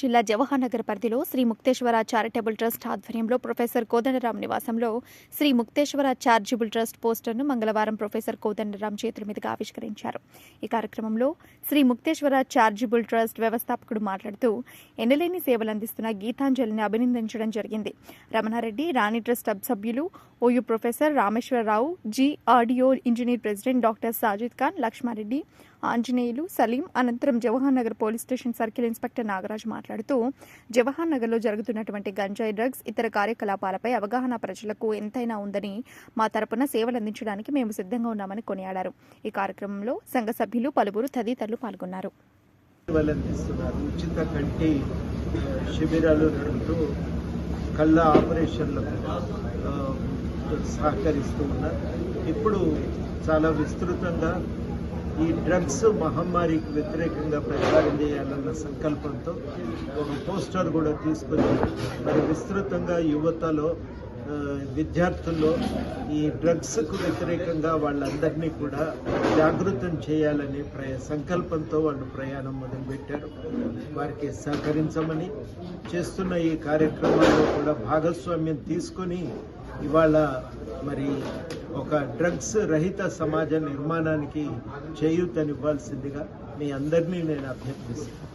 జిల్లా జవహర్నగర్ పరిధిలో Shri Mukteshwara charitable trust ఆధ్వర్యంలో ప్రొఫెసర్ కోదండరాం నివాసంలో శ్రీ ముక్తేశ్వర చార్జిబుల్ ట్రస్ట్ పోస్టర్ను మంగళవారం ప్రొఫెసర్ కోదండరాం చేతుల మీదుగా ఆవిష్కరించారు. ఈ కార్యక్రమంలో శ్రీ ముక్తేశ్వర చార్జిబుల్ ట్రస్ట్ వ్యవస్థాపకుడు మాట్లాడుతూ ఎనలేని సేవలు అందిస్తున్న గీతాంజలిని అభినందించడం జరిగింది. రమణారెడ్డి రాణి ట్రస్ట్ సభ్యులు OU professor Rameshwararao ji audio engineer president doctor Sajid Khan Lakshmareddy Anjaneyulu Saleem అనంతరం Jawahar Nagar police station circle inspector Nagaraj మాట్లాడుతూ జవహర్ నగర్లో జరుగుతున్నటువంటి గంజాయి డ్రగ్స్ ఇతర కార్యకలాపాలపై అవగాహన ప్రజలకు ఎంతైనా ఉందని మా తరపున సేవలు అందించడానికి మేము సిద్ధంగా ఉన్నామని కొనియాడారు. ఈ కార్యక్రమంలో సంఘ సభ్యులు పలువురు తదితరులు పాల్గొన్నారు. ఉచిత కంటి శిబిరాలు నడుపుతూ కళ్ళ ఆపరేషన్లకు సహకరిస్తూ ఉన్నారు. ఇప్పుడు చాలా విస్తృతంగా ఈ డ్రగ్స్ మహమ్మారికి వ్యతిరేకంగా ప్రచారం చేయాలన్న సంకల్పంతో ఒక పోస్టర్ కూడా తీసుకొని మరి విస్తృతంగా యువతలో విద్యార్థుల్లో ఈ డ్రగ్స్కు వ్యతిరేకంగా వాళ్ళందరినీ కూడా జాగృతం చేయాలనే ప్రయ సంకల్పంతో వాళ్ళు ప్రయాణం మొదలుపెట్టారు. వారికి సహకరించమని చేస్తున్న ఈ కార్యక్రమాల్లో కూడా భాగస్వామ్యం తీసుకొని ఇవాళ మరి ఒక డ్రగ్స్ రహిత సమాజ నిర్మాణానికి చేయూతనివ్వాల్సిందిగా మీ అందరినీ నేను అభ్యర్థిస్తాను